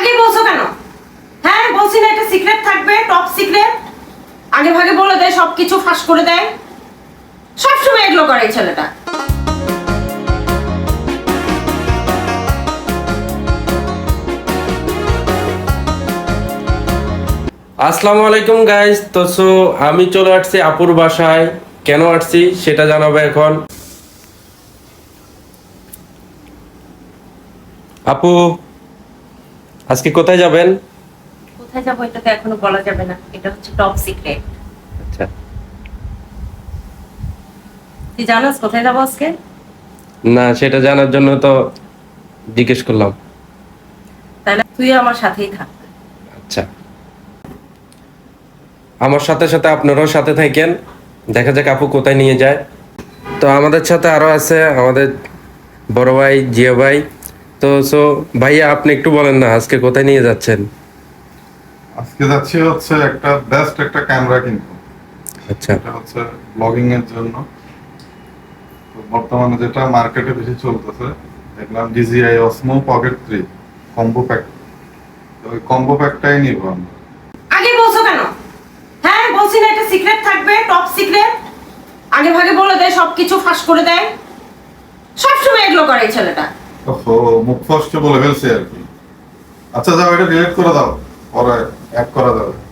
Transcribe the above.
আগে বলছো কেন? হ্যাঁ বলছি না, এটা সিক্রেট থাকবে টপ সিক্রেট আগে ভাগে বলে দেয় সব কিছু ফাঁস করে দেয়। সবসময় এগুলো করে এই ছেলেটা। আসসালামু আলাইকুম গাইস তো সো, আমি চলে আসছি আপুর বাসায়। কেন আসছি, সেটা জানাব এখন। আপু আজকে কোথায় যাবেন? কোথায় যাব এটা তো এখনও বলা যাবে না। এটা হচ্ছে টপ সিক্রেট আচ্ছা। তুই জানাস কোথায় যাব আজকে? না সেটা জানার জন্য তো জিজ্ঞেস করলাম। তাহলে তুই আমার সাথেই থাক। আচ্ছা। আমার সাথে সাথে আপনারাও সাথে থাকেন। দেখা যাক আপু কোথায় নিয়ে যায়। তো আমাদের সাথে আরও আছে আমাদের বড় ভাই জিয়া ভাই। তো সো ভাইয়া আপনি একটু বলেন না আজকে কোথায় নিয়ে যাচ্ছেন? আজকে যাচ্ছি হচ্ছে একটা বেস্ট একটা ক্যামেরা কিনবো। আচ্ছা। এটা হচ্ছে ব্লগিং এর জন্য। তো বর্তমানে যেটা মার্কেটে বেশি চলতেছে দেখলাম DJI Osmo Pocket three combo pack তো ওই কম্বো প্যাকটাই নিব আমরা। আগে বলছো কেন? হ্যাঁ বলছি না এটা সিক্রেট থাকবে টপ সিক্রেট আগে ভাগে বলে দেয় সবকিছু ফাঁস করে দেয়। সবসময় এগুলো করে এই ছেলেটা। মুখ ফসকে বলে ফেলছে আর কি। আচ্ছা যাও, এটা ডিলিট করে দাও। পরে এক করা যাবে।